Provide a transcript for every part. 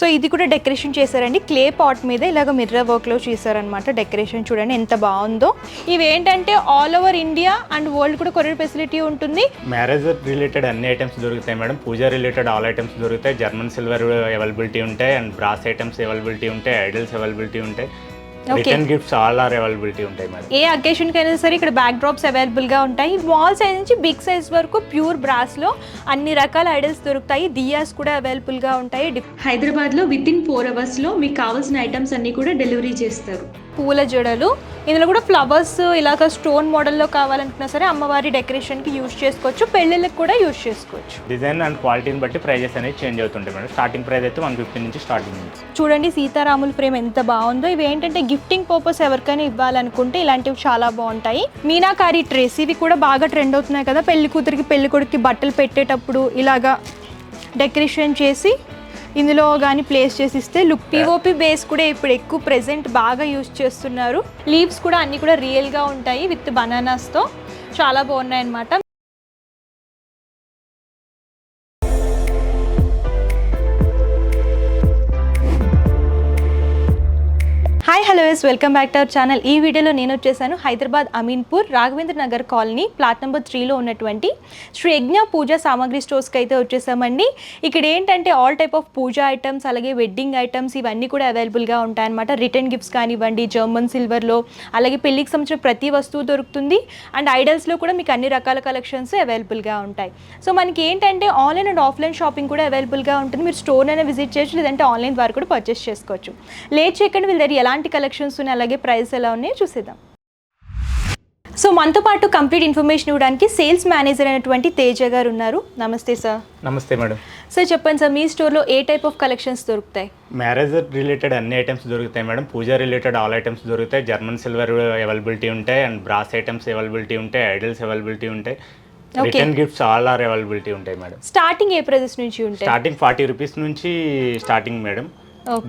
So ఇది కూడా decoration చేశారండి. క్లే పాట్ మీద ఇలాగ మిర్రర్ వర్క్లో చేశారనమాట డెకరేషన్ చూడండి ఎంత బాగుందో. ఇవి ఏంటంటే all over India and world కూడా కొరియర్ ఫెసిలిటీ ఉంటుంది. మ్యారేజ్ రిలేటెడ్ అన్ని ఐటమ్స్ దొరుకుతాయి madam. Puja related all items దొరుకుతాయి. జర్మన్ సిల్వర్ అవైలబిలిటీ ఉంటాయి అండ్ బ్రాస్ ఐటమ్స్ అవైలబిలిటీ ఉంటాయి. ఐడల్స్ అవైలబిలిటీ ఉంటాయి. Return gifts all are availability ఉంటాయి మేడం ఏ అకేషన్కి అయినా సరే ఇక్కడ బ్యాక్ డ్రాప్స్ అవైలబుల్గా ఉంటాయి. స్మాల్ సైజ్ నుంచి బిగ్ సైజ్ వరకు ప్యూర్ బ్రాస్లో అన్ని రకాల ఐడల్స్ దొరుకుతాయి. దియాస్ కూడా అవైలబుల్గా ఉంటాయి. డిఫ్- హైదరాబాద్లో విత్ ఇన్ ఫోర్ అవర్స్లో మీకు కావాల్సిన ఐటమ్స్ అన్నీ కూడా డెలివరీ చేస్తారు. పూల జడలు. ఇందులో కూడా ఫ్లవర్స్ ఇలాగ స్టోన్ మోడల్లో కావాలనుకున్నా సరే అమ్మవారి డెకరేషన్కి యూజ్ చేసుకోవచ్చు. పెళ్ళిళ్ళకి కూడా యూజ్ చేసుకోవచ్చు. డిజైన్ అండ్ క్వాలిటీని బట్టి ప్రైజెస్ అనేది చేంజ్ అవుతుంటాయి మేడం. స్టార్టింగ్ ప్రైస్ అయితే వన్ ఫిఫ్టీ నుంచి స్టార్టింగ్ చూడండి సీతారాముల ఫ్రేమ్ ఎంత బాగుందో. ఇవి ఏంటంటే గిఫ్టింగ్ పర్పస్ ఎవరికైనా ఇవ్వాలనుకుంటే ఇలాంటివి చాలా బాగుంటాయి. మీనాకారి ట్రేస్ ఇవి కూడా బాగా ట్రెండ్ అవుతున్నాయి కదా. పెళ్ళి కూతురికి పెళ్ళి కొడుకుకి బట్టలు పెట్టేటప్పుడు ఇలాగా డెకరేషన్ చేసి ఇందులో కానీ ప్లేస్ చేసి ఇస్తే లుక్ పిఓపి బేస్ కూడా ఇప్పుడు ఎక్కువ ప్రెసెంట్ బాగా యూజ్ చేస్తున్నారు. లీవ్స్ కూడా అన్నీ కూడా రియల్గా ఉంటాయి విత్ బనానాస్తో చాలా బాగున్నాయి అన్నమాట viewers welcome back to our channel ఈ వీడియోలో నేను వచ్చేసాను Hyderabad Ameenpur Raghavendra Nagar colony plot number త్రీలో ఉన్నటువంటి శ్రీ యజ్ఞ పూజ సామాగ్రి స్టోర్స్కి అయితే వచ్చేసామండి. ఇక్కడ ఏంటంటే all type of puja items అలాగే వెడ్డింగ్ ఐటమ్స్ ఇవన్నీ కూడా అవైలబుల్గా ఉంటాయన్నమాట. రిటర్న్ గిఫ్ట్స్ కానివ్వండి జర్మన్ సిల్వర్లో అలాగే పెళ్ళికి సంబంధించిన ప్రతి వస్తువు దొరుకుతుంది. అండ్ ఐడల్స్లో కూడా మీకు అన్ని రకాల కలెక్షన్స్ అవైలబుల్గా ఉంటాయి. సో మనకి ఏంటంటే ఆన్లైన్ అండ్ ఆఫ్లైన్ షాపింగ్ కూడా అవైలబుల్గా ఉంటుంది. మీరు స్టోర్ అయినా విజిట్ చేయొచ్చు లేదంటే ఆన్లైన్ ద్వారా కూడా పర్చేస్ చేసుకోవచ్చు. లేట్ చేయకండి వీళ్ళ దగ్గర ఎలాంటి కలెక్షన్స్ ఉన్నాయి అలాగే ప్రైస్ ఎలా ఉన్నాయో చూసేద్దాం. సో మనతో పాటు కంప్లీట్ ఇన్ఫర్మేషన్ ఇవ్వడానికి సేల్స్ మేనేజర్ అయినటువంటి తేజ గారు ఉన్నారు. Namaste sir namaste madam sir చెప్పండి సార్ మీ స్టోర్లో ఏ టైప్ ఆఫ్ కలెక్షన్స్ దొరుకుతాయి? మ్యారేజ్ రిలేటెడ్ అన్ని ఐటమ్స్ దొరుకుతాయి madam puja related all items దొరుకుతాయి. జర్మన్ సిల్వర్ అవైలబిలిటీ ఉంటాయి అండ్ బ్రాస్ ఐటమ్స్ అవైలబిలిటీ ఉంటాయి ఐడల్స్ అవైలబిలిటీ ఉంటాయి. Return gifts all are availability ఉంటాయి మేడం స్టార్టింగ్ ఏ ప్రైజెస్ నుంచి ఉంటాయి? స్టార్టింగ్ ఫార్టీ రూపీస్ నుంచి starting madam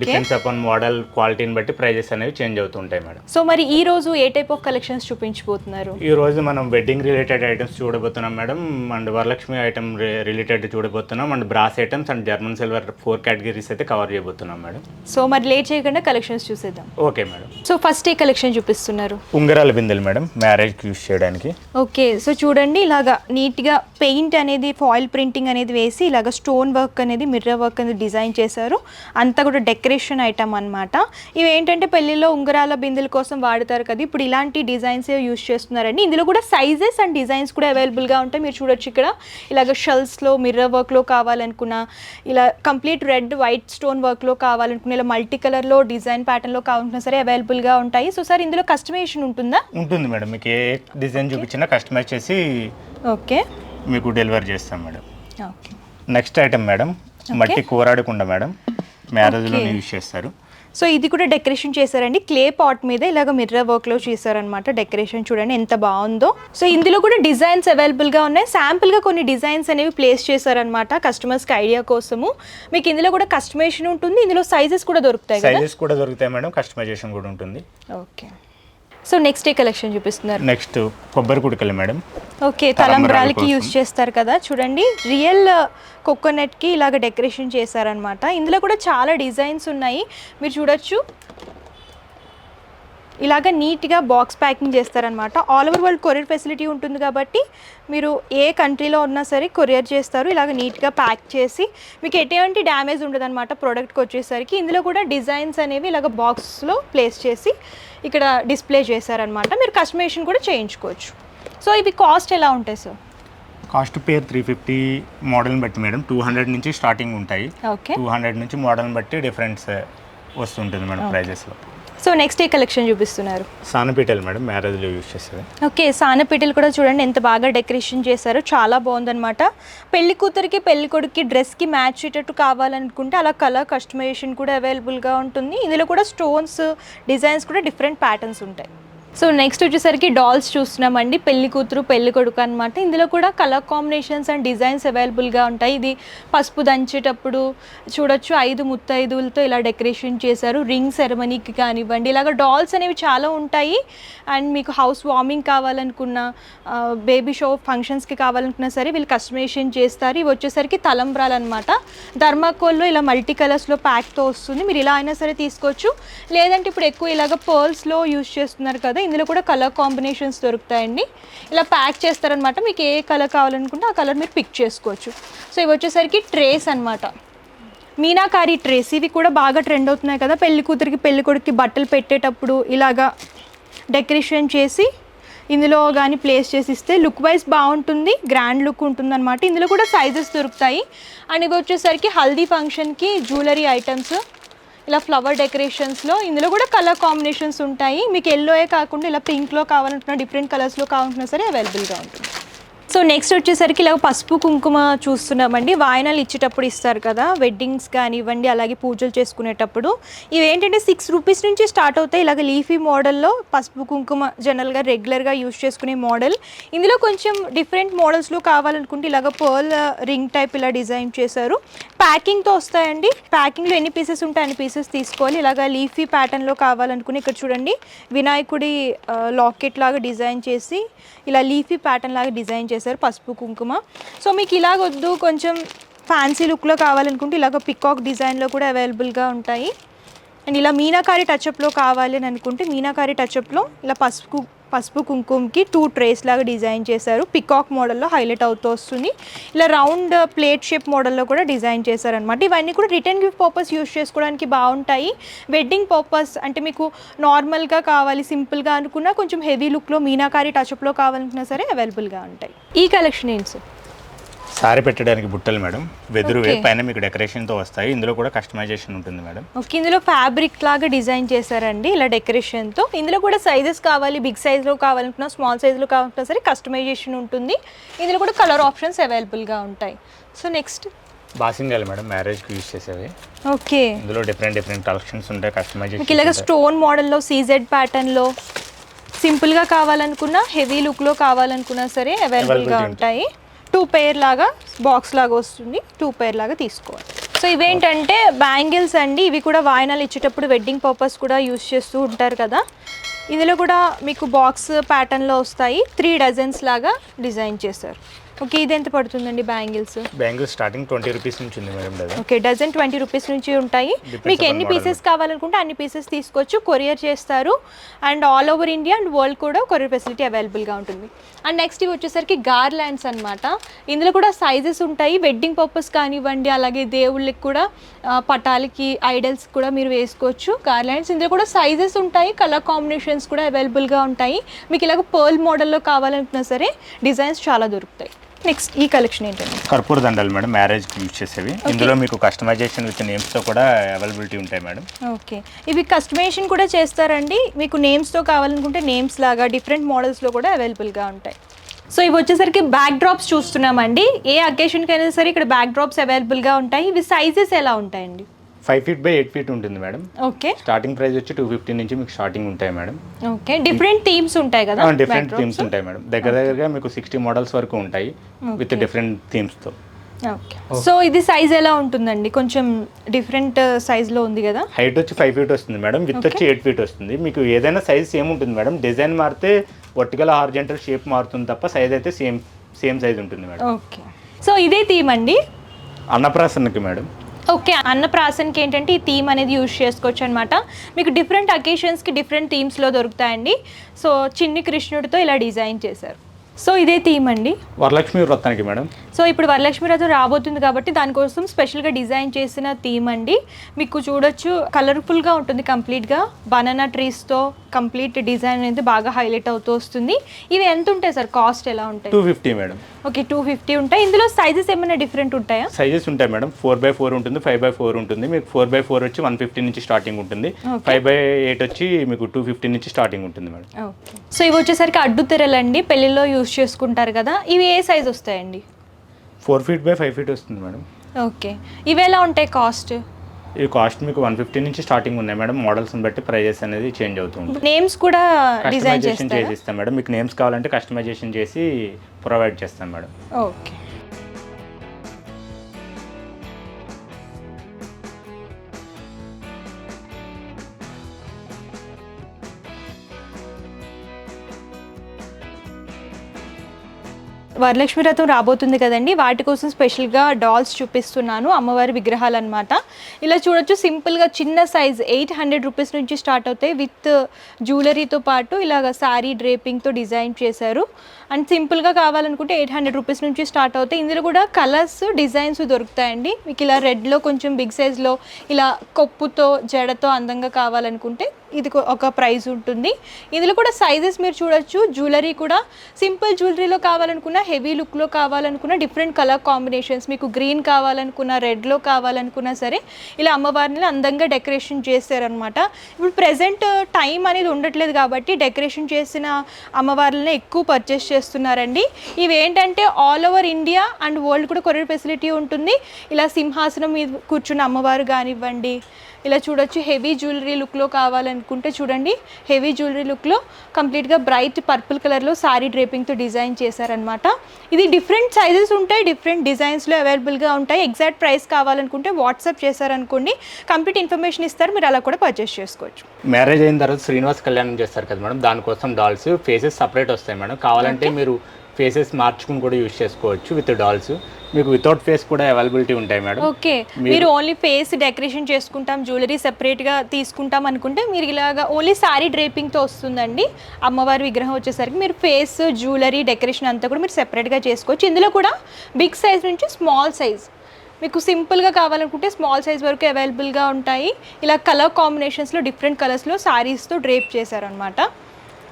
depends upon model క్వాలిటీని బట్టి ప్రైజెస్ అనేవి చేంజ్ అవుతుంటాయి మేడం సో మరి ఈ రోజు ఏ టైప్ ఆఫ్ కలెక్షన్స్ చూపించబోతున్నారు? ఈ రోజు మనం వెడ్డింగ్ రిలేటెడ్ ఐటమ్స్ చూడబోతున్నాం madam and Varalakshmi item related చూడబోతున్నాం and brass items and German silver four categories అయితే కవర్ చేయబోతున్నాం మేడం సో మరి లేట్ చేయకుండా కలెక్షన్స్ చూసేద్దాం. ఓకే మేడం సో ఫస్ట్ ఏ కలెక్షన్ చూపిస్తున్నారు? ఉంగరాల బిందెలు మేడం మ్యారేజ్కి యూస్ చేయడానికి. ఓకే సో చూడండి ఇలాగా నీట్గా పెయింట్ అనేది ఫాయిల్ ప్రింటింగ్ అనేది వేసి ఇలాగ స్టోన్ వర్క్ అనేది మిర్రర్ వర్క్ అనేది డిజైన్ చేశారు. అంతా కూడా డెకరేషన్ ఐటమ్ అన్నమాట. ఇవి ఏంటంటే పెళ్ళిలో ఉంగరాల బిందెల కోసం వాడతారు కదా ఇప్పుడు ఇలాంటి డిజైన్స్ యూస్ చేస్తున్నారండి. ఇందులో కూడా సైజెస్ అండ్ డిజైన్స్ కూడా అవైలబుల్గా ఉంటాయి. మీరు చూడొచ్చు ఇక్కడ. ఇలాగ షెల్స్లో మిర్రర్ వర్క్లో కావాలనుకున్న ఇలా కంప్లీట్ రెడ్ వైట్ స్టోన్ వర్క్లో కావాలనుకున్న ఇలా మల్టీ కలర్లో డిజైన్ ప్యాటర్న్లో కావాలనుకున్నా సరే అవైలబుల్గా ఉంటాయి. సో సార్ ఇందులో కస్టమైజేషన్ ఉంటుందా? ఉంటుంది మేడం. మీకు ఏ డిజైన్ చూపించినా కస్టమైజ్ చేసి ఓకే మీకు డెలివర్ చేస్తాం madam. Okay next item madam. మట్టి కూరాడకుండా మేడం. మ్యారేజ్లో యూజ్ చేస్తారు. సో ఇది కూడా డెకరేషన్ చేశారండి. క్లే పాట్ మీద ఇలాగ మిర్రర్ వర్క్లో చేశారనమాట డెకరేషన్ చూడండి ఎంత బాగుందో. సో ఇందులో కూడా డిజైన్స్ అవైలబుల్గా ఉన్నాయి. శాంపుల్గా కొన్ని డిజైన్స్ అనేవి ప్లేస్ చేశారనమాట కస్టమర్స్కి ఐడియా కోసము. మీకు ఇందులో కూడా కస్టమైజేషన్ ఉంటుంది. ఇందులో సైజెస్ కూడా దొరుకుతాయి సైజెస్ కూడా దొరుకుతాయి మేడం. కస్టమైజేషన్ కూడా ఉంటుంది. ఓకే. సో నెక్స్ట్ ఏ కలెక్షన్ చూపిస్తున్నారు. నెక్స్ట్ కొబ్బరి కుడికలు మేడం. ఓకే తలంబ్రాల తలంబ్రాలకి. యూజ్ చేస్తారు కదా. చూడండి రియల్ కోకోనట్కి ఇలాగ డెకరేషన్ చేశారనమాట ఇందులో కూడా చాలా డిజైన్స్ ఉన్నాయి. మీరు చూడొచ్చు. ఇలాగ నీట్గా బాక్స్ ప్యాకింగ్ చేస్తారనమాట all over world courier facility ఉంటుంది కాబట్టి మీరు ఏ కంట్రీలో ఉన్నా సరే కొరియర్ చేస్తారు. ఇలాగ నీట్గా ప్యాక్ చేసి మీకు ఎటువంటి డ్యామేజ్ ఉండదు అనమాట ప్రోడక్ట్కి వచ్చేసరికి. ఇందులో కూడా డిజైన్స్ అనేవి ఇలాగ బాక్స్లో ప్లేస్ చేసి ఇక్కడ డిస్ప్లే చేశారనమాట మీరు కస్టమైజేషన్ కూడా చేయించుకోవచ్చు. సో ఇవి కాస్ట్ ఎలా ఉంటాయి sir cost per three fifty మోడల్ని బట్టి మేడం. టూ హండ్రెడ్ నుంచి స్టార్టింగ్ ఉంటాయి. ఓకే. టూ హండ్రెడ్ నుంచి మోడల్ని బట్టి డిఫరెన్స్ వస్తుంటుంది మేడం ప్రైజెస్లో. సో నెక్స్ట్ ఏ కలెక్షన్ చూపిస్తున్నారు? సానపీటలు మేడం మ్యారేజ్లో యూజ్ చేస్తారు ఓకే సానపీటలు కూడా చూడండి ఎంత బాగా డెకరేషన్ చేశారో చాలా బాగుందన్నమాట. పెళ్ళి కూతురికి పెళ్ళి కొడుక్కి డ్రెస్కి మ్యాచ్ అయ్యేటట్టు కావాలనుకుంటే అలా కలర్ కస్టమైజేషన్ కూడా అవైలబుల్గా ఉంటుంది. ఇందులో కూడా స్టోన్స్ డిజైన్స్ కూడా డిఫరెంట్ ప్యాటర్న్స్ ఉంటాయి. సో నెక్స్ట్ వచ్చేసరికి డాల్స్ చూస్తున్నామండి. పెళ్ళి కూతురు పెళ్ళి కొడుకు అనమాట ఇందులో కూడా కలర్ కాంబినేషన్స్ అండ్ డిజైన్స్ అవైలబుల్గా ఉంటాయి. ఇది పసుపు దంచేటప్పుడు చూడొచ్చు. ఐదు ముత్తైదులతో ఇలా డెకరేషన్ చేశారు. రింగ్ సెరమనీకి కానివ్వండి. ఇలాగ డాల్స్ అనేవి చాలా ఉంటాయి. అండ్ మీకు హౌస్ వార్మింగ్ కావాలనుకున్న బేబీ షో ఫంక్షన్స్కి కావాలనుకున్నా సరే వీళ్ళు కస్టమైజేషన్ చేస్తారు. ఇవి వచ్చేసరికి తలంబ్రాలు అనమాట ధర్మాకోల్లో ఇలా మల్టీ కలర్స్లో ప్యాక్తో వస్తుంది. మీరు ఇలా అయినా సరే తీసుకోవచ్చు. లేదంటే ఇప్పుడు ఎక్కువ ఇలాగ పర్ల్స్లో యూజ్ చేస్తున్నారు కదా ఇందులో కూడా కలర్ కాంబినేషన్స్ దొరుకుతాయండి. ఇలా ప్యాక్ చేస్తారనమాట మీకు ఏ కలర్ కావాలనుకుంటే ఆ కలర్ మీరు పిక్ చేసుకోవచ్చు. సో ఇవి వచ్చేసరికి ట్రేస్ అన్నమాట. మీనాకారి ట్రేస్ ఇవి కూడా బాగా ట్రెండ్ అవుతున్నాయి కదా. పెళ్ళి కూతురికి పెళ్ళి కొడుకుకి బట్టలు పెట్టేటప్పుడు ఇలాగా డెకరేషన్ చేసి ఇందులో కానీ ప్లేస్ చేసి ఇస్తే లుక్ వైజ్ బాగుంటుంది. గ్రాండ్ లుక్ ఉంటుంది అనమాట ఇందులో కూడా సైజెస్ దొరుకుతాయి. అండ్ ఇవి వచ్చేసరికి హల్దీ ఫంక్షన్కి జ్యువెలరీ ఐటమ్స్ ఇలా ఫ్లవర్ డెకరేషన్స్లో ఇందులో కూడా కలర్ కాంబినేషన్స్ ఉంటాయి. మీకు ఎల్లోయే కాకుండా ఇలా పింక్లో కావాలంటున్నా డిఫరెంట్ కలర్స్లో కావాలంటున్నా సరే అవైలబుల్గా ఉంటుంది. సో నెక్స్ట్ వచ్చేసరికి ఇలా పసుపు కుంకుమ చూస్తున్నామండి. వాయనాలు ఇచ్చేటప్పుడు ఇస్తారు కదా వెడ్డింగ్స్ కానివ్వండి అలాగే పూజలు చేసుకునేటప్పుడు. ఇవి ఏంటంటే సిక్స్ రూపీస్ నుంచి స్టార్ట్ అవుతాయి. ఇలాగ లీఫీ మోడల్లో పసుపు కుంకుమ జనరల్గా రెగ్యులర్గా యూస్ చేసుకునే మోడల్ ఇందులో కొంచెం డిఫరెంట్ మోడల్స్లో కావాలనుకుంటే ఇలాగ పర్ల్ రింగ్ టైప్ ఇలా డిజైన్ చేశారు. ప్యాకింగ్తో వస్తాయండి. ప్యాకింగ్లో ఎన్ని పీసెస్ ఉంటాయి అన్ని పీసెస్ తీసుకోవాలి. ఇలాగ లీఫీ ప్యాటర్న్లో కావాలనుకుని ఇక్కడ చూడండి. వినాయకుడి uh, లాకెట్ లాగా డిజైన్ చేసి ఇలా లీఫీ ప్యాటర్న్ లాగా డిజైన్ చేశారు పసుపు కుంకుమ. సో మీకు ఇలాగ వద్దు కొంచెం ఫ్యాన్సీ లుక్లో కావాలనుకుంటే ఇలాగ పికాక్ డిజైన్లో కూడా అవైలబుల్గా ఉంటాయి. అండ్ ఇలా మీనాకారి టచ్అప్లో కావాలి అని అనుకుంటే మీనాకారి టచ్అప్లో ఇలా పసుపు పసుపు కుంకుమకి టూ ట్రేస్ లాగా డిజైన్ చేశారు. పికాక్ మోడల్లో హైలైట్ అవుతూ వస్తుంది. ఇలా రౌండ్ ప్లేట్ షేప్ మోడల్లో కూడా డిజైన్ చేశారనమాట ఇవన్నీ కూడా రిటర్న్ గిఫ్ట్ పర్పస్ యూస్ చేసుకోవడానికి బాగుంటాయి. వెడ్డింగ్ పర్పస్ అంటే మీకు నార్మల్గా కావాలి సింపుల్గా అనుకున్నా కొంచెం హెవీ లుక్లో మీనాకారి టచ్అప్లో కావాలనుకున్నా సరే అవైలబుల్గా ఉంటాయి. ఈ కలెక్షన్ ఏంటి సార్ సారీ పెట్టడానికి బుట్టలు మేడం. వెదురు. పైన మీకు డెకరేషన్తో వస్తాయి. ఇందులో కూడా కస్టమైజేషన్ ఉంటుంది మేడం. ఓకే ఇందులో ఫ్యాబ్రిక్ లాగా డిజైన్ చేశారండి. ఇలా డెకరేషన్తో ఇందులో కూడా సైజెస్ కావాలి బిగ్ సైజ్లో కావాలనుకున్నా స్మాల్ సైజ్లో కావాలనుకున్నా సరే కస్టమైజేషన్ ఉంటుంది. ఇందులో కూడా కలర్ ఆప్షన్స్ అవైలబుల్గా ఉంటాయి. సో నెక్స్ట్ బాసింగాలు మేడం మ్యారేజ్కి యూస్ చేసేవి. ఓకే ఇందులో డిఫరెంట్ డిఫరెంట్ కలెక్షన్స్ ఉంటాయి మీకు ఇలాగ కస్టమైజేషన్ స్టోన్ మోడల్లో సీజెడ్ ప్యాటర్న్లో సింపుల్గా కావాలనుకున్నా హెవీ లుక్లో కావాలనుకున్నా సరే అవైలబుల్గా Availability ఉంటాయి. టూ పేర్ లాగా బాక్స్ లాగా వస్తుంది. టూ పేర్ లాగా తీసుకోవాలి. సో ఇవేంటంటే బ్యాంగిల్స్ అండి. ఇవి కూడా వాయినాలు ఇచ్చేటప్పుడు వెడ్డింగ్ పర్పస్ కూడా యూస్ చేస్తూ ఉంటారు కదా. ఇందులో కూడా మీకు బాక్స్ ప్యాటర్న్లో వస్తాయి. త్రీ డజన్స్ లాగా డిజైన్ చేశారు. ఓకే ఇది ఎంత పడుతుందండి bangles? Bangle starting twenty rupees నుంచి ఉంది madam okay dozen twenty rupees నుంచి ఉంటాయి. మీకు ఎన్ని. పీసెస్ కావాలనుకుంటే అన్ని పీసెస్ తీసుకోవచ్చు. కొరియర్ చేస్తారు. And all over India and world కూడా కొరియర్ ఫెసిలిటీ అవైలబుల్గా ఉంటుంది. అండ్ నెక్స్ట్ ఇవి వచ్చేసరికి గార్లాండ్స్ అన్నమాట. ఇందులో కూడా సైజెస్ ఉంటాయి. వెడ్డింగ్ పర్పస్ కానివ్వండి అలాగే దేవుళ్ళకి కూడా పటాలకి ఐడల్స్ కూడా మీరు వేసుకోవచ్చు గార్లాండ్స్ ఇందులో కూడా సైజెస్ ఉంటాయి. కలర్ కాంబినేషన్స్ కూడా అవైలబుల్గా ఉంటాయి. మీకు ఇలాగ పర్ల్ మోడల్లో కావాలనుకున్నా సరే డిజైన్స్ చాలా దొరుకుతాయి. నెక్స్ట్ ఈ కలెక్షన్ ఏంటండి? కర్పూర దండలు మేడం మ్యారేజ్కి యూస్ చేసేవి. ఇందులో మీకు కస్టమైజేషన్ విత్ నేమ్స్తో కూడా అవైలబిలిటీ ఉంటాయి మేడం. ఓకే ఇవి కస్టమైజేషన్ కూడా చేస్తారండి. మీకు నేమ్స్తో కావాలనుకుంటే నేమ్స్ లాగా డిఫరెంట్ మోడల్స్లో కూడా అవైలబుల్గా ఉంటాయి. సో ఇవి వచ్చేసరికి బ్యాక్ డ్రాప్స్ చూస్తున్నామండి. ఏ అకేషన్కి అయినా సరే ఇక్కడ బ్యాక్ డ్రాప్స్ అవైలబుల్గా ఉంటాయి. ఇవి సైజెస్ ఎలా ఉంటాయండి? Five feet by eight feet ఉంటుంది మేడం. ఓకే. స్టార్టింగ్ ప్రైస్ వచ్చి టూ ఫిఫ్టీ నుంచి మీకు స్టార్టింగ్ ఉంటాయి మేడం. ఓకే. డిఫరెంట్ థీమ్స్ ఉంటాయి కదా డిఫరెంట్? థీమ్స్ ఉంటాయి మేడం. దగ్గర దగ్గరగా మీకు సిక్స్టీ మోడల్స్ వరకు ఉంటాయి విత్ డిఫరెంట్ థీమ్స్తో. ఓకే. సో ఇది సైజ్ ఎలా ఉంటుందండి? కొంచెం డిఫరెంట్ సైజ్లో ఉంది కదా? హైట్ వచ్చి ఫైవ్ ఫీట్ వస్తుంది మేడం. విత్ వచ్చి ఎయిట్ ఫీట్ వస్తుంది. మీకు ఏదైనా సైజ్ సేమ్ ఉంటుంది మేడం. డిజైన్ మారితే వర్టికల్ హార్జెంటల్ షేప్ మారుతుంది తప్ప సైజ్ అయితే సేమ్ సేమ్ సైజ్ ఉంటుంది మేడం. ఓకే. సో ఇదే థీమ్ అండి? అన్నప్రాసన్నకి మేడం. ఓకే అన్నప్రాసన్కి ఏంటంటే ఈ థీమ్ అనేది యూజ్ చేసుకోవచ్చు అనమాట మీకు డిఫరెంట్ అకేషన్స్కి డిఫరెంట్ థీమ్స్లో దొరుకుతాయండి. సో చిన్ని కృష్ణుడితో ఇలా డిజైన్ చేశారు. సో ఇదే థీమ్ అండి. వరలక్ష్మి వ్రతానికి మేడం. సో ఇప్పుడు వరలక్ష్మి రథం రాబోతుంది కాబట్టి దానికోసం స్పెషల్గా డిజైన్ చేసిన థీమ్ అండి. మీకు చూడొచ్చు కలర్ఫుల్గా ఉంటుంది కంప్లీట్గా బనానా ట్రీస్తో కంప్లీట్ డిజైన్ అనేది బాగా హైలైట్ అవుతూ వస్తుంది. ఇవి ఎంత ఉంటాయి సార్? కాస్ట్ ఎలా ఉంటాయి? Two fifty madam. Okay two fifty ఉంటాయి. ఇందులో సైజెస్ ఏమైనా డిఫరెంట్ ఉంటాయా? సైజెస్ ఉంటాయి మేడం. ఫోర్ బై ఫోర్ ఉంటుంది ఫైవ్ బై ఫోర్ ఉంటుంది. మీకు ఫోర్ బై ఫోర్ వచ్చి వన్ ఫిఫ్టీ నుంచి స్టార్టింగ్ ఉంటుంది. ఫైవ్ బై ఎయిట్ వచ్చి మీకు టూ ఫిఫ్టీ నుంచి స్టార్టింగ్ ఉంటుంది మేడం. ఓకే సో ఇవి వచ్చేసరికి అడ్డు తెరలండి. పెళ్ళిలో యూస్ చేసుకుంటారు కదా. ఇవి ఏ సైజ్ వస్తాయండి? Four feet by five feet వస్తుంది మేడం. ఓకే. ఇవి ఎలా ఉంటాయి కాస్ట్? ఈ కాస్ట్ మీకు వన్ ఫిఫ్టీ నుంచి స్టార్టింగ్ ఉన్నాయి మేడం. మోడల్స్ని బట్టి ప్రైజెస్ అనేది చేంజ్ అవుతుంది నేమ్స్ కూడా డిజైన్ చేసి ఇస్తాం మేడం. మీకు నేమ్స్ కావాలంటే కస్టమైజేషన్ చేసి ప్రొవైడ్ చేస్తాం మేడం. ఓకే. వరలక్ష్మి రథం రాబోతుంది కదండి. వాటి కోసం స్పెషల్గా డాల్స్ చూపిస్తున్నాను. అమ్మవారి విగ్రహాలు అనమాట ఇలా చూడొచ్చు సింపుల్గా చిన్న సైజ్ ఎయిట్ హండ్రెడ్ రూపీస్ నుంచి స్టార్ట్ అవుతాయి. విత్ జ్యువెలరీతో పాటు ఇలాగ శారీ డ్రేపింగ్తో డిజైన్ చేశారు. అండ్ సింపుల్గా కావాలనుకుంటే ఎయిట్ హండ్రెడ్ రూపీస్ నుంచి స్టార్ట్ అవుతాయి. ఇందులో కూడా కలర్స్ డిజైన్స్ దొరుకుతాయండి. మీకు ఇలా రెడ్లో కొంచెం బిగ్ సైజ్లో ఇలా కొప్పుతో జడతో అందంగా కావాలనుకుంటే ఇది ఒక ప్రైస్ ఉంటుంది. ఇందులో కూడా సైజెస్ మీరు చూడొచ్చు. జ్యువెలరీ కూడా సింపుల్ జ్యువెలరీలో కావాలనుకున్న హెవీ లుక్లో కావాలనుకున్న డిఫరెంట్ కలర్ కాంబినేషన్స్ మీకు గ్రీన్ కావాలనుకున్న రెడ్లో కావాలనుకున్నా సరే ఇలా అమ్మవారిని అందంగా డెకరేషన్ చేశారనమాట ఇప్పుడు ప్రజెంట్ టైం అనేది ఉండట్లేదు కాబట్టి డెకరేషన్ చేసిన అమ్మవార్లనే ఎక్కువ పర్చేస్ చేస్తున్నారండి. ఇవి ఏంటంటే all over India and world కూడా కొరియర్ ఫెసిలిటీ ఉంటుంది. ఇలా సింహాసనం మీద కూర్చున్న అమ్మవారు కానివ్వండి ఇలా చూడొచ్చు. హెవీ జ్యువెలరీ లుక్లో కావాలనుకుంటే చూడండి. హెవీ జ్యువెలరీ లుక్లో కంప్లీట్గా బ్రైట్ పర్పుల్ కలర్లో సారీ డ్రేపింగ్తో డిజైన్ చేశారనమాట ఇది డిఫరెంట్ సైజెస్ ఉంటాయి డిఫరెంట్ డిజైన్స్లో అవైలబుల్గా ఉంటాయి. ఎగ్జాక్ట్ ప్రైస్ కావాలనుకుంటే వాట్సాప్ చేశారనుకోండి. కంప్లీట్ ఇన్ఫర్మేషన్ ఇస్తారు. మీరు అలా కూడా పర్చేస్ చేసుకోవచ్చు. మ్యారేజ్ అయిన తర్వాత శ్రీనివాస్ కళ్యాణం చేస్తారు కదా మేడం. దానికోసం డాల్స్ ఫేసెస్ సపరేట్ వస్తాయి మేడం. కావాలంటే మీరు ఫేసెస్ మార్చుకుని కూడా యూజ్ చేసుకోవచ్చు విత్ డాల్స్. మీకు వితౌట్ ఫేస్ కూడా అవైలబిలిటీ ఉంటాయి మేడం. ఓకే. మీరు ఓన్లీ ఫేస్ డెకరేషన్ చేసుకుంటాం జ్యువెలరీ సెపరేట్గా తీసుకుంటాం అనుకుంటే మీరు ఇలాగా ఓన్లీ శారీ డ్రేపింగ్తో వస్తుందండి. అమ్మవారి విగ్రహం వచ్చేసరికి మీరు ఫేస్ జ్యువెలరీ డెకరేషన్ అంతా కూడా మీరు సెపరేట్గా చేసుకోవచ్చు. ఇందులో కూడా బిగ్ సైజ్ నుంచి స్మాల్ సైజ్. మీకు సింపుల్గా కావాలనుకుంటే స్మాల్ సైజ్ వరకు అవైలబుల్గా ఉంటాయి. ఇలా కలర్ కాంబినేషన్స్లో డిఫరెంట్ కలర్స్లో శారీస్తో డ్రేప్ చేశారనమాట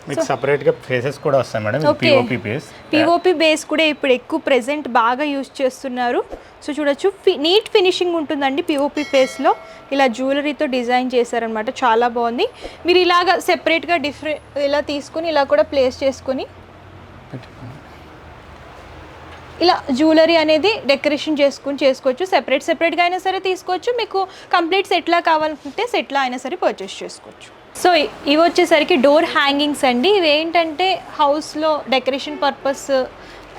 మీకు సపరేట్గా ఫేసెస్ కూడా వస్తాయి madam. POP face POP base కూడా ఇప్పుడు ఎక్కువ ప్రెజెంట్ బాగా యూజ్ చేస్తున్నారు. సో చూడొచ్చు నీట్ ఫినిషింగ్ ఉంటుందండి పిఓపి ఫేస్లో ఇలా జ్యువెలరీతో డిజైన్ చేశారనమాట చాలా బాగుంది. మీరు ఇలాగ సెపరేట్గా డిఫరెంట్ ఇలా తీసుకుని ఇలా కూడా ప్లేస్ చేసుకొని ఇలా జ్యువెలరీ అనేది డెకరేషన్ చేసుకుని చేసుకోవచ్చు. సెపరేట్ సెపరేట్గా అయినా సరే తీసుకోవచ్చు. మీకు కంప్లీట్ సెట్లా కావాలనుకుంటే సెట్లా అయినా సరే పర్చేస్ చేసుకోవచ్చు. సో ఇవి వచ్చేసరికి డోర్ హ్యాంగింగ్స్ అండి. ఇవి ఏంటంటే హౌస్లో డెకరేషన్ పర్పస్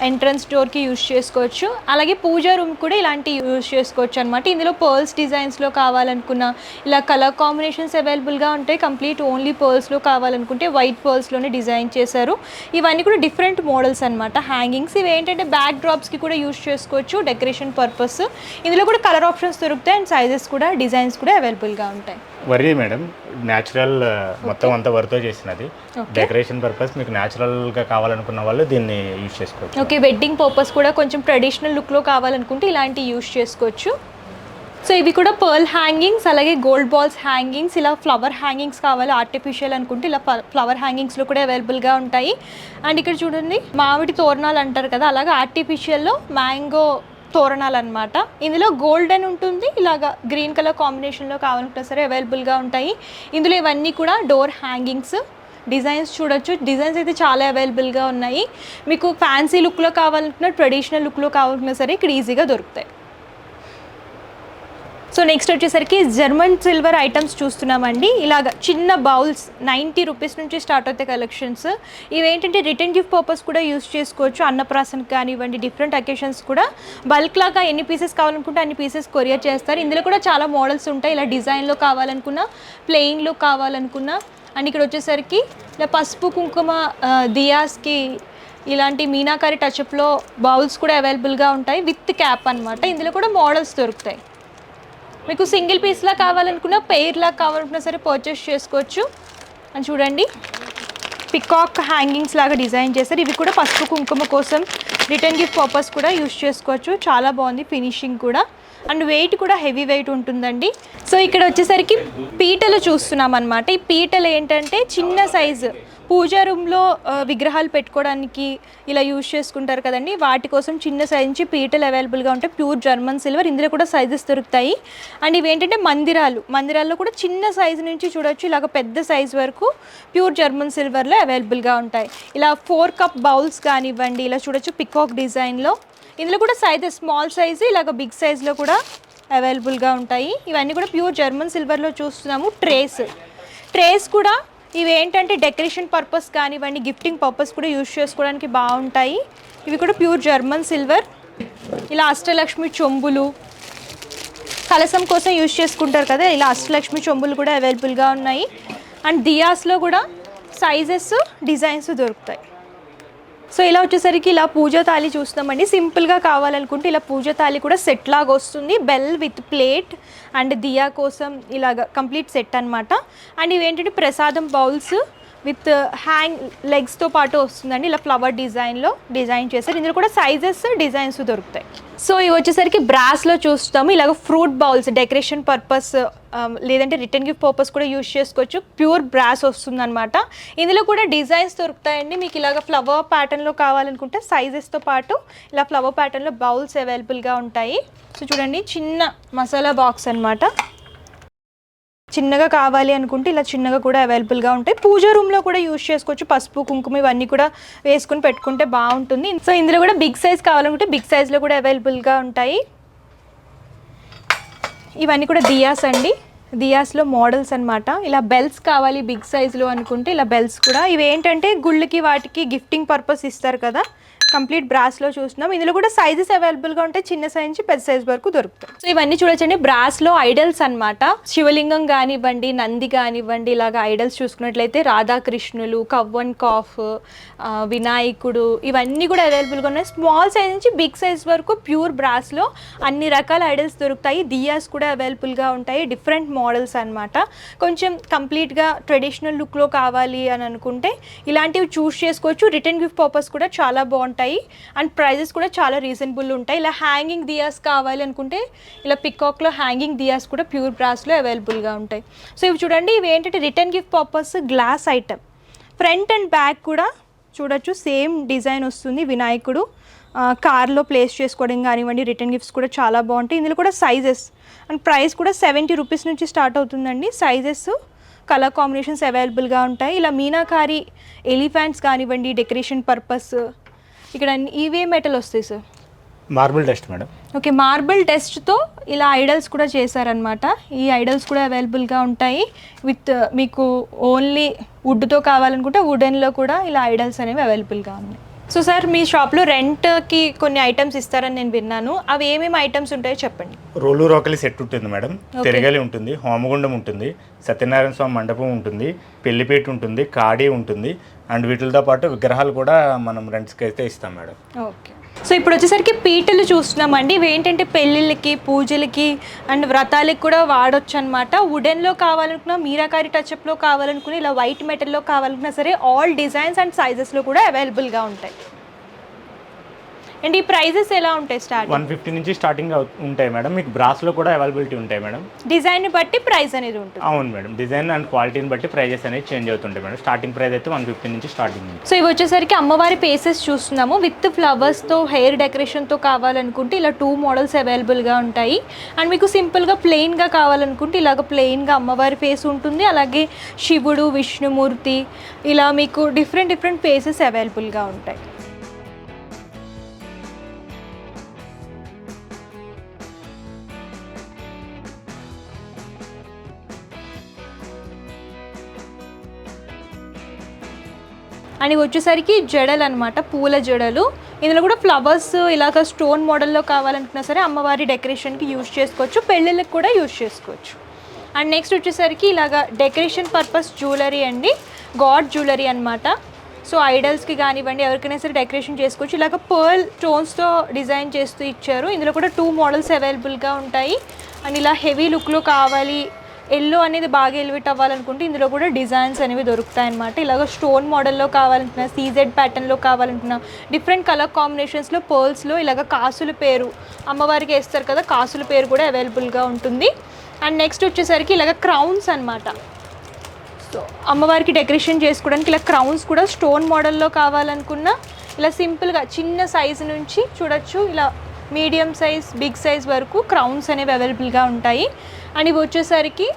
ఎంట్రన్స్ డోర్కి యూజ్ చేసుకోవచ్చు. అలాగే పూజా రూమ్ కూడా ఇలాంటి యూజ్ చేసుకోవచ్చు అనమాట ఇందులో పర్ల్స్ డిజైన్స్లో కావాలనుకున్న ఇలా కలర్ కాంబినేషన్స్ అవైలబుల్గా ఉంటాయి. కంప్లీట్ ఓన్లీ పర్ల్స్లో కావాలనుకుంటే వైట్ పర్ల్స్లోనే డిజైన్ చేశారు. ఇవన్నీ కూడా డిఫరెంట్ మోడల్స్ అనమాట హ్యాంగింగ్స్ ఇవి ఏంటంటే బ్యాక్ డ్రాప్స్కి కూడా యూజ్ చేసుకోవచ్చు డెకరేషన్ పర్పస్. ఇందులో కూడా కలర్ ఆప్షన్స్ దొరుకుతాయి అండ్ సైజెస్ కూడా డిజైన్స్ కూడా అవైలబుల్గా ఉంటాయి. వరి మేడం. న్యాచురల్ మొత్తం అంతా వరితో చేసినది. డెకరేషన్ పర్పస్ మీకు న్యాచురల్గా కావాలనుకున్న వాళ్ళు దీన్ని యూజ్ చేసుకోవచ్చు. ఓకే వెడ్డింగ్ పర్పస్ కూడా కొంచెం ట్రెడిషనల్ లుక్లో కావాలనుకుంటే ఇలాంటి యూస్ చేసుకోవచ్చు. సో ఇవి కూడా పర్ల్ హ్యాంగింగ్స్ అలాగే గోల్డ్ బాల్స్ హ్యాంగింగ్స్ ఇలా ఫ్లవర్ హ్యాంగింగ్స్ కావాలి ఆర్టిఫిషియల్ అనుకుంటే ఇలా ఫ్లవర్ హ్యాంగింగ్స్లో కూడా అవైలబుల్గా ఉంటాయి. అండ్ ఇక్కడ చూడండి మామిడి తోరణాలు అంటారు కదా అలాగే ఆర్టిఫిషియల్లో మ్యాంగో తోరణాలు అనమాట ఇందులో గోల్డెన్ ఉంటుంది ఇలాగా గ్రీన్ కలర్ కాంబినేషన్లో కావాలంటే సరే అవైలబుల్గా ఉంటాయి. ఇందులో ఇవన్నీ కూడా డోర్ హ్యాంగింగ్స్ డిజైన్స్ చూడొచ్చు. డిజైన్స్ అయితే చాలా అవైలబుల్గా ఉన్నాయి. మీకు ఫ్యాన్సీ లుక్లో కావాలనుకున్న ట్రెడిషనల్ లుక్లో కావాలనుకున్నా సరే ఇక్కడ ఈజీగా దొరుకుతాయి. సో నెక్స్ట్ వచ్చేసరికి జర్మన్ సిల్వర్ ఐటమ్స్ చూస్తున్నామండి. ఇలాగ చిన్న బౌల్స్ నైంటీ రూపీస్ నుంచి స్టార్ట్ అవుతాయి కలెక్షన్స్ ఇవేంటంటే రిటర్న్ గిఫ్ట్ పర్పస్ కూడా యూస్ చేసుకోవచ్చు. అన్నప్రాసన్ కానివ్వండి డిఫరెంట్ అకేషన్స్ కూడా. బల్క్ లాగా ఎన్ని పీసెస్ కావాలనుకుంటే అన్ని పీసెస్ కొరియర్ చేస్తారు. ఇందులో కూడా చాలా మోడల్స్ ఉంటాయి. ఇలా డిజైన్లో కావాలనుకున్నా ప్లెయిన్లో కావాలనుకున్నా. అండ్ ఇక్కడ వచ్చేసరికి ఇలా పసుపు కుంకుమ దియాస్కి ఇలాంటి మీనాకారి టచ్అప్లో బౌల్స్ కూడా అవైలబుల్గా ఉంటాయి. విత్ క్యాప్ అన్నమాట. ఇందులో కూడా మోడల్స్ దొరుకుతాయి. మీకు సింగిల్ పీస్లా కావాలనుకున్నా పెయిర్లా కావాలనుకున్నా సరే పర్చేస్ చేసుకోవచ్చు. అని చూడండి. పికాక్ హ్యాంగింగ్స్ లాగా డిజైన్ చేశారు. ఇవి కూడా పసుపు కుంకుమ కోసం రిటర్న్ గిఫ్ట్ పర్పస్ కూడా యూస్ చేసుకోవచ్చు. చాలా బాగుంది ఫినిషింగ్ కూడా. అండ్ వెయిట్ కూడా హెవీ వెయిట్ ఉంటుందండి. సో ఇక్కడ వచ్చేసరికి పీటలు చూస్తున్నాం అనమాట ఈ పీటలు ఏంటంటే చిన్న సైజు పూజా రూమ్లో విగ్రహాలు పెట్టుకోవడానికి ఇలా యూజ్ చేసుకుంటారు కదండి. వాటి కోసం చిన్న సైజ్ నుంచి పీటలు అవైలబుల్గా ఉంటాయి ప్యూర్ జర్మన్ సిల్వర్. ఇందులో కూడా సైజెస్ దొరుకుతాయి. అండ్ ఇవి ఏంటంటే మందిరాలు. మందిరాల్లో కూడా చిన్న సైజు నుంచి చూడొచ్చు. ఇలాగ పెద్ద సైజ్ వరకు ప్యూర్ జర్మన్ సిల్వర్లో అవైలబుల్గా ఉంటాయి. ఇలా ఫోర్ కప్ బౌల్స్ కానివ్వండి ఇలా చూడొచ్చు పికాక్ డిజైన్లో. ఇందులో కూడా సైజెస్ స్మాల్ సైజు ఇలాగ బిగ్ సైజులో కూడా అవైలబుల్గా ఉంటాయి. ఇవన్నీ కూడా ప్యూర్ జర్మన్ సిల్వర్లో చూస్తున్నాము. ట్రేస్. ట్రేస్ కూడా ఇవి ఏంటంటే డెకరేషన్ పర్పస్ కానివ్వండి గిఫ్టింగ్ పర్పస్ కూడా యూజ్ చేసుకోవడానికి బాగుంటాయి. ఇవి కూడా ప్యూర్ జర్మన్ సిల్వర్. ఇలా అష్టలక్ష్మి చొంబులు కలసం కోసం యూజ్ చేసుకుంటారు కదా ఇలా అష్టలక్ష్మి చొంబులు కూడా అవైలబుల్గా ఉన్నాయి. అండ్ దియాస్లో కూడా సైజెస్ డిజైన్స్ దొరుకుతాయి. సో ఇలా వచ్చేసరికి ఇలా పూజ తాళి చూస్తామండి సింపుల్గా కావాలనుకుంటే ఇలా పూజ తాళి కూడా సెట్ లాగా వస్తుంది. Bell with plate and diya కోసం ఇలాగ కంప్లీట్ సెట్ అనమాట అండ్ ఇవేంటంటే ప్రసాదం బౌల్స్ విత్ హ్యాంగ్ లెగ్స్తో పాటు వస్తుందండి. ఇలా ఫ్లవర్ డిజైన్లో డిజైన్ చేస్తారు ఇందులో కూడా సైజెస్ డిజైన్స్ దొరుకుతాయి. సో ఇవి వచ్చేసరికి బ్రాస్లో చూస్తాము. ఇలాగ ఫ్రూట్ బౌల్స్ డెకరేషన్ పర్పస్ లేదంటే రిటర్న్ గిఫ్ట్ పర్పస్ కూడా యూజ్ చేసుకోవచ్చు. ప్యూర్ బ్రాస్ వస్తుందన్నమాట. ఇందులో కూడా డిజైన్స్ దొరుకుతాయండి. మీకు ఇలాగ ఫ్లవర్ ప్యాటర్న్లో కావాలనుకుంటే సైజెస్తో పాటు ఇలా ఫ్లవర్ ప్యాటర్న్లో బౌల్స్ అవైలబుల్గా ఉంటాయి. సో చూడండి చిన్న మసాలా బాక్స్ అనమాట చిన్నగా కావాలి అనుకుంటే ఇలా చిన్నగా కూడా అవైలబుల్గా ఉంటాయి. పూజ రూమ్లో కూడా యూజ్ చేసుకోవచ్చు. పసుపు కుంకుమ ఇవన్నీ కూడా వేసుకుని పెట్టుకుంటే బాగుంటుంది. సో ఇందులో కూడా బిగ్ సైజ్ కావాలనుకుంటే బిగ్ సైజ్లో కూడా అవైలబుల్గా ఉంటాయి. ఇవన్నీ కూడా దియాస్ అండి. దియాస్లో మోడల్స్ అన్నమాట. ఇలా బెల్స్ కావాలి బిగ్ సైజ్లో అనుకుంటే ఇలా బెల్స్ కూడా. ఇవి ఏంటంటే గుళ్ళకి వాటికి గిఫ్టింగ్ పర్పస్ ఇస్తారు కదా. కంప్లీట్ బ్రాస్లో చూస్తున్నాం. ఇందులో కూడా సైజెస్ అవైలబుల్గా ఉంటాయి. చిన్న సైజ్ నుంచి పెద్ద సైజ్ వరకు దొరుకుతాయి. సో ఇవన్నీ చూడొచ్చండి. బ్రాస్లో ఐడల్స్ అనమాట శివలింగం కానివ్వండి నంది కానివ్వండి ఇలాగ ఐడల్స్ చూసుకున్నట్లయితే రాధాకృష్ణులు కవ్వన్ కాఫ్ వినాయకుడు ఇవన్నీ కూడా అవైలబుల్గా ఉన్నాయి. స్మాల్ సైజ్ నుంచి బిగ్ సైజ్ వరకు ప్యూర్ బ్రాస్లో అన్ని రకాల ఐడల్స్ దొరుకుతాయి. దియాస్ కూడా అవైలబుల్గా ఉంటాయి. డిఫరెంట్ మోడల్స్ అనమాట కొంచెం కంప్లీట్గా ట్రెడిషనల్ లుక్లో కావాలి అని అనుకుంటే ఇలాంటివి చూస్ చేసుకోవచ్చు. రిటర్న్ గిఫ్ట్ పర్పస్ కూడా చాలా బాగుంటాయి. ఉంటాయి. అండ్ ప్రైజెస్ కూడా చాలా రీజనబుల్ ఉంటాయి. ఇలా హ్యాంగింగ్ దియాస్ కావాలి అనుకుంటే ఇలా పికాక్లో హ్యాంగింగ్ దియాస్ కూడా ప్యూర్ బ్రాస్లో అవైలబుల్గా ఉంటాయి. సో ఇవి చూడండి ఇవి ఏంటంటే return gift purpose glass item front and back కూడా చూడొచ్చు సేమ్ డిజైన్ వస్తుంది వినాయకుడు. కార్లో ప్లేస్ చేసుకోవడం కానివ్వండి రిటర్న్ గిఫ్ట్స్ కూడా చాలా బాగుంటాయి. ఇందులో కూడా సైజెస్ అండ్ ప్రైస్ కూడా సెవెంటీ రూపీస్ నుంచి స్టార్ట్ అవుతుందండి. సైజెస్ కలర్ కాంబినేషన్స్ అవైలబుల్గా ఉంటాయి. ఇలా మీనాకారి ఎలిఫెంట్స్ కానివ్వండి డెకరేషన్ పర్పస్ ఇక్కడ ఇవే మెటల్ వస్తాయి sir marble dust madam okay marble టెస్ట్తో ఇలా ఐడల్స్ కూడా చేశారనమాట ఈ ఐడల్స్ కూడా అవైలబుల్గా ఉంటాయి. విత్ మీకు ఓన్లీ వుడ్తో కావాలనుకుంటే వుడెన్లో కూడా ఇలా ఐడల్స్ అనేవి అవైలబుల్గా ఉన్నాయి. సో సార్ మీ షాప్లో రెంట్కి కొన్ని ఐటమ్స్ ఇస్తారని నేను విన్నాను. అవి ఏమేమి ఐటమ్స్ ఉంటాయో చెప్పండి. రోలు రోకలి సెట్ ఉంటుంది మేడం. తిరగలి ఉంటుంది హోమగుండం ఉంటుంది సత్యనారాయణ స్వామి మండపం ఉంటుంది పెళ్ళిపేట ఉంటుంది కాడి ఉంటుంది. అండ్ వీటితో పాటు విగ్రహాలు కూడా మనం రెంట్స్కి అయితే ఇస్తాం మేడం. ఓకే. సో ఇప్పుడు వచ్చేసరికి పీటలు చూస్తున్నామండి. ఇవి ఏంటంటే పెళ్ళిళ్ళకి పూజలకి అండ్ వ్రతాలకి కూడా వాడొచ్చు అనమాట వుడెన్లో కావాలనుకున్నా మీరాకారి టచ్అప్లో కావాలనుకున్నా ఇలా వైట్ మెటల్లో కావాలనుకున్నా సరే ఆల్ డిజైన్స్ అండ్ సైజెస్లో కూడా అవైలబుల్గా ఉంటాయి. అండ్ ఈ ప్రైజెస్ ఎలా ఉంటాయి స్టార్ట్ వన్ ఫిఫ్టీ నుంచి స్టార్టింగ్ ఉంటాయి మేడం. మీకు బ్రాస్లో కూడా అవైలబిలిటీ ఉంటాయి మేడం. డిజైన్ బట్టి ప్రైస్ అనేది ఉంటుంది. అవును మేడం. డిజైన్ అండ్ క్వాలిటీని బట్టి ప్రైజెస్ అనేది చేంజ్ అవుతుంటాయి మేడం. స్టార్టింగ్ ప్రైస్ అయితే వన్ ఫిఫ్టీ నుంచి స్టార్టింగ్ సో ఇవి వచ్చేసరికి అమ్మవారి పేసెస్ చూస్తున్నాము. విత్ ఫ్లవర్స్తో హెయిర్ డెకరేషన్తో కావాలనుకుంటే ఇలా టూ మోడల్స్ అవైలబుల్గా ఉంటాయి. అండ్ మీకు సింపుల్గా ప్లెయిన్గా కావాలనుకుంటే ఇలాగ ప్లెయిన్గా అమ్మవారి ఫేస్ ఉంటుంది. అలాగే శివుడు విష్ణుమూర్తి ఇలా మీకు డిఫరెంట్ డిఫరెంట్ ఫేసెస్ అవైలబుల్గా ఉంటాయి. అని వచ్చేసరికి జడలు అనమాట పూల జడలు. ఇందులో కూడా ఫ్లవర్స్ ఇలాగ స్టోన్ మోడల్లో కావాలనుకున్నా సరే అమ్మవారి డెకరేషన్కి యూజ్ చేసుకోవచ్చు పెళ్ళిళ్ళకి కూడా యూజ్ చేసుకోవచ్చు. అండ్ నెక్స్ట్ వచ్చేసరికి ఇలాగ డెకరేషన్ పర్పస్ జ్యువెలరీ అండి గాడ్ జ్యువెలరీ అనమాట సో ఐడల్స్కి కానివ్వండి ఎవరికైనా సరే డెకరేషన్ చేసుకోవచ్చు. ఇలాగ పర్ల్ స్టోన్స్తో డిజైన్ చేస్తూ ఇచ్చారు. ఇందులో కూడా టూ మోడల్స్ అవైలబుల్గా ఉంటాయి. అండ్ ఇలా హెవీ లుక్లో కావాలి ఎల్లో అనేది బాగా ఎలివేట్ అవ్వాలనుకుంటే ఇందులో కూడా డిజైన్స్ అనేవి దొరుకుతాయి అనమాట ఇలాగ స్టోన్ మోడల్లో కావాలంటున్నా సీజెడ్ ప్యాటర్న్లో కావాలంటున్నా డిఫరెంట్ కలర్ కాంబినేషన్స్లో పర్ల్స్లో ఇలాగ కాసుల పేరు అమ్మవారికి వేస్తారు కదా కాసుల పేరు కూడా అవైలబుల్గా ఉంటుంది. అండ్ నెక్స్ట్ వచ్చేసరికి ఇలాగ క్రౌన్స్ అనమాట సో అమ్మవారికి డెకరేషన్ చేసుకోవడానికి ఇలా క్రౌన్స్ కూడా స్టోన్ మోడల్లో కావాలనుకున్నా ఇలా సింపుల్గా చిన్న సైజు నుంచి చూడొచ్చు ఇలా మీడియం సైజ్ బిగ్ సైజ్ వరకు క్రౌన్స్ అనేవి అవైలబుల్గా ఉంటాయి. అండ్ ఇవి వచ్చేసరికి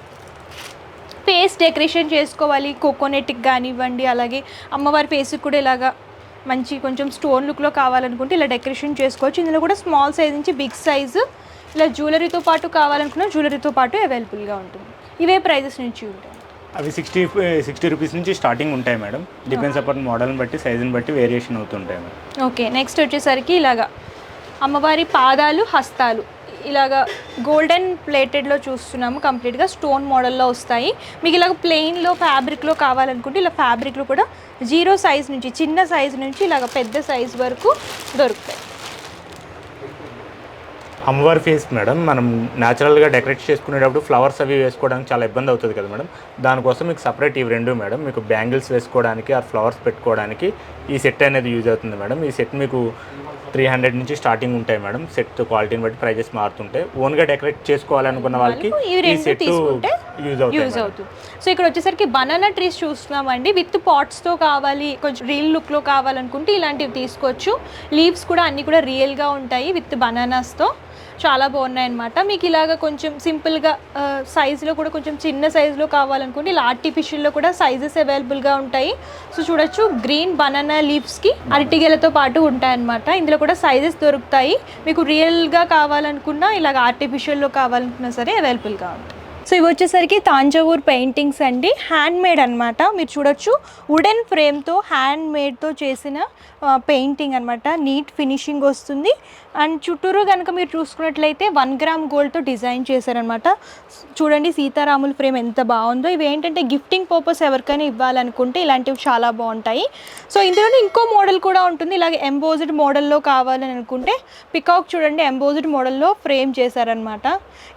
ఫేస్ డెకరేషన్ చేసుకోవాలి కోకోనెట్కి కానివ్వండి అలాగే అమ్మవారి ఫేస్కి కూడా ఇలాగా మంచి కొంచెం స్టోన్ లుక్లో కావాలనుకుంటే ఇలా డెకరేషన్ చేసుకోవచ్చు. ఇందులో కూడా స్మాల్ సైజ్ నుంచి బిగ్ సైజు ఇలా జ్యువెలరీతో పాటు కావాలనుకున్న జ్యువెలరీతో పాటు అవైలబుల్గా ఉంటుంది. ఇవే ప్రైజెస్ నుంచి ఉంటాయి. అవి సిక్స్టీ సిక్స్టీ రూపీస్ నుంచి స్టార్టింగ్ ఉంటాయి మేడం. డిపెండ్స్ అపాన్ మోడల్ని బట్టి సైజుని బట్టి వేరియేషన్ అవుతుంటాయి మేడం. ఓకే నెక్స్ట్ వచ్చేసరికి ఇలాగా అమ్మవారి పాదాలు హస్తాలు. ఇలాగా గోల్డెన్ ప్లేటెడ్లో చూస్తున్నాము కంప్లీట్గా స్టోన్ మోడల్లో వస్తాయి. మీకు ఇలాగ ప్లెయిన్లో ఫ్యాబ్రిక్లో కావాలనుకుంటే ఇలా ఫ్యాబ్రిక్లో కూడా జీరో సైజ్ నుంచి చిన్న సైజ్ నుంచి ఇలాగ పెద్ద సైజ్ వరకు దొరుకుతాయి. అమ్మవారి ఫేస్ మేడం మనం న్యాచురల్గా డెకరేట్ చేసుకునేటప్పుడు ఫ్లవర్స్ అవి వేసుకోవడానికి చాలా ఇబ్బంది అవుతుంది కదా మేడం దానికోసం మీకు సపరేట్ ఇవి రెండు మేడం మీకు బ్యాంగిల్స్ వేసుకోవడానికి ఆ ఫ్లవర్స్ పెట్టుకోవడానికి ఈ సెట్ అనేది యూజ్ అవుతుంది మేడం ఈ సెట్ మీకు త్రీ హండ్రెడ్ నుంచి స్టార్టింగ్ ఉంటాయి మేడం. సెట్ క్వాలిటీని బట్టి ప్రైజెస్ మారుతుంటాయి. ఓన్గా డెకరేట్ చేసుకోవాలనుకున్న వాళ్ళకి ఈ సెట్ యూజ్ అవుతుంది. సో ఇక్కడ వచ్చేసరికి బనానా ట్రీస్ చూస్తున్నామండి. విత్ పాట్స్తో కావాలి కొంచెం రియల్ లుక్లో కావాలనుకుంటే ఇలాంటివి తీసుకోవచ్చు. లీవ్స్ కూడా అన్నీ కూడా రియల్గా ఉంటాయి విత్ బనానాస్తో చాలా బాగున్నాయి అనమాట మీకు ఇలాగ కొంచెం సింపుల్గా సైజులో కూడా కొంచెం చిన్న సైజులో కావాలనుకుంటే ఇలా ఆర్టిఫిషియల్లో కూడా సైజెస్ అవైలబుల్గా ఉంటాయి. సో చూడొచ్చు గ్రీన్ బనానా లీవ్స్కి అరటిగేలతో పాటు ఉంటాయన్నమాట. ఇందులో కూడా సైజెస్ దొరుకుతాయి. మీకు రియల్గా కావాలనుకున్నా ఇలాగ ఆర్టిఫిషియల్లో కావాలనుకున్నా సరే అవైలబుల్గా ఉంటాయి. సో ఇవి వచ్చేసరికి తాంజావూర్ పెయింటింగ్స్ అండి. హ్యాండ్ మేడ్ అనమాట మీరు చూడొచ్చు వుడెన్ ఫ్రేమ్తో హ్యాండ్ మేడ్తో చేసిన పెయింటింగ్ అనమాట నీట్ ఫినిషింగ్ వస్తుంది. అండ్ చుట్టూరు కనుక మీరు చూసుకున్నట్లయితే వన్ గ్రామ్ గోల్డ్తో డిజైన్ చేశారనమాట చూడండి సీతారాముల ఫ్రేమ్ ఎంత బాగుందో. ఇవి ఏంటంటే గిఫ్టింగ్ పర్పస్ ఎవరికైనా ఇవ్వాలనుకుంటే ఇలాంటివి చాలా బాగుంటాయి. సో ఇందులోనే ఇంకో మోడల్ కూడా ఉంటుంది. ఇలాగే ఎంబోజ్డ్ మోడల్లో కావాలని అనుకుంటే పికాక్ చూడండి ఎంబోజ్డ్ మోడల్లో ఫ్రేమ్ చేశారనమాట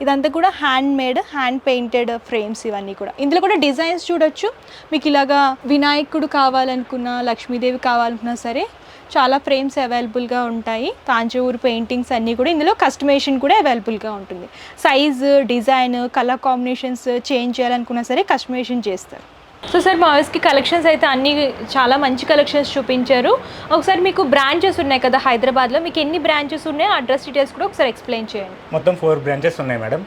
ఇదంతా కూడా hand made hand painted frames ఇవన్నీ కూడా. ఇందులో కూడా డిజైన్స్ చూడొచ్చు. మీకు ఇలాగా వినాయకుడు కావాలనుకున్నా లక్ష్మీదేవి కావాలనుకున్నా సరే చాలా ఫ్రేమ్స్ అవైలబుల్గా ఉంటాయి. తాంజావూరు పెయింటింగ్స్ అన్నీ కూడా ఇందులో కస్టమైజేషన్ కూడా అవైలబుల్గా ఉంటుంది. Size design colour combinations change చేయాలనుకున్నా సరే కస్టమైజేషన్ చేస్తారు. సో సార్ మా కలెక్షన్స్ అయితే అన్ని చాలా మంచి కలెక్షన్స్ చూపించారు. ఒకసారి మీకు బ్రాంచెస్ ఉన్నాయి కదా హైదరాబాద్లో. మీకు ఎన్ని బ్రాంచెస్ ఉన్నాయో? అడ్రస్ డీటెయిల్స్ కూడా ఒకసారి ఎక్స్ప్లెయిన్ చేయండి. మొత్తం ఫోర్ బ్రాంచెస్ ఉన్నాయి మేడం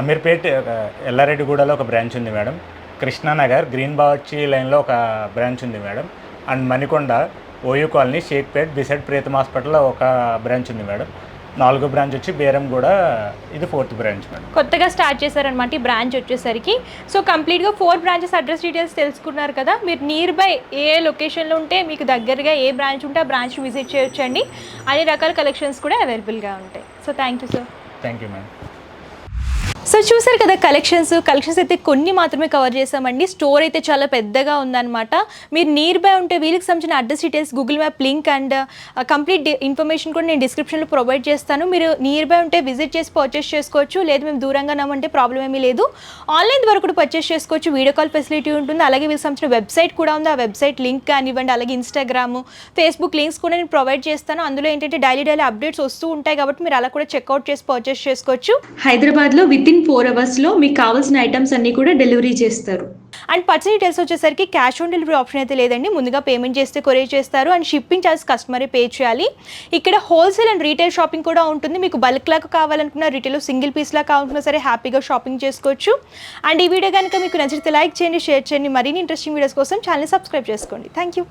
అమీర్పేట్ ఒక ఎల్లారెడ్డిగూడలో ఒక బ్రాంచ్ ఉంది మేడం కృష్ణానగర్ గ్రీన్ బావర్చి లైన్లో ఒక బ్రాంచ్ ఉంది madam and Manikonda OU colony Shaikpet beside Preetham హాస్పిటల్లో ఒక బ్రాంచ్ ఉంది మేడం. నాలుగో బ్రాంచ్ వచ్చి బేరం కూడా ఇది ఫోర్త్ బ్రాంచ్ మేడం. కొత్తగా స్టార్ట్ చేశారనమాట ఈ బ్రాంచ్ వచ్చేసరికి. సో కంప్లీట్గా ఫోర్ బ్రాంచెస్ అడ్రస్ డీటెయిల్స్ తెలుసుకున్నారు కదా. మీరు నియర్ బై ఏ లొకేషన్లో ఉంటే మీకు దగ్గరగా ఏ బ్రాంచ్ ఉంటే ఆ బ్రాంచ్ విజిట్ చేయొచ్చండి. అన్ని రకాల కలెక్షన్స్ కూడా అవైలబుల్గా ఉంటాయి. So thank you sir thank you madam. So చూసారు కదా కలెక్షన్స్. కలెక్షన్స్ అయితే కొన్ని మాత్రమే కవర్ చేసామండి స్టోర్ అయితే చాలా పెద్దగా ఉందన్నమాట. మీరు నియర్ బై ఉంటే వీళ్ళకి సంబంధించిన address details Google map link and complete information కూడా నేను డిస్క్రిప్షన్లో ప్రొవైడ్ చేస్తాను. మీరు నియర్ బై ఉంటే విజిట్ చేసి పర్చేస్ చేసుకోవచ్చు. లేదు మేము దూరంగా ఉన్నామంటే ప్రాబ్లం ఏమీ లేదు. ఆన్లైన్ ద్వారా కూడా పర్చేస్ చేసుకోవచ్చు. వీడియో కాల్ ఫెసిలిటీ ఉంటుంది. అలాగే వీళ్ళకి సంబంధించిన వెబ్సైట్ కూడా ఉంది. ఆ వెబ్సైట్ లింక్ కానివ్వండి అలాగే ఇన్స్టాగ్రామ్ ఫేస్బుక్ లింక్స్ కూడా నేను ప్రొవైడ్ చేస్తాను. అందులో ఏంటంటే డైలీ డైలీ అప్డేట్స్ వస్తూ ఉంటాయి కాబట్టి మీరు అలా కూడా చెక్అవుట్ చేసి పర్చేస్ చేసుకోవచ్చు. హైదరాబాద్లో విత్ ఇన్ ఫోర్ అవర్స్లో మీకు కావాల్సిన ఐటమ్స్ అన్నీ కూడా డెలివరీ చేస్తారు. అండ్ పర్సన్ డీటెయిల్స్ వచ్చేసరికి క్యాష్ ఆన్ డెలివరీ ఆప్షన్ అయితే లేదండి. ముందుగా పేమెంట్ చేస్తే కొరియర్ చేస్తారు. అండ్ షిప్పింగ్ ఛార్జ్ కస్టమరే పే చేయాలి. ఇక్కడ హోల్సేల్ అండ్ రీటైల్ షాపింగ్ కూడా ఉంటుంది. మీకు బల్క్ లాగా కావాలనుకున్న రీటైల్ సింగిల్ పీస్ లాగా కావాలనుకున్నా సరే హ్యాపీగా షాపింగ్ చేసుకోవచ్చు. అండ్ ఈ వీడియో కనుక మీకు నచ్చితే లైక్ చేయండి షేర్ చేయండి. మరిన్ని ఇంట్రెస్టింగ్ వీడియోస్ కోసం ఛానల్ సబ్స్క్రైబ్ చేసుకోండి. Thank you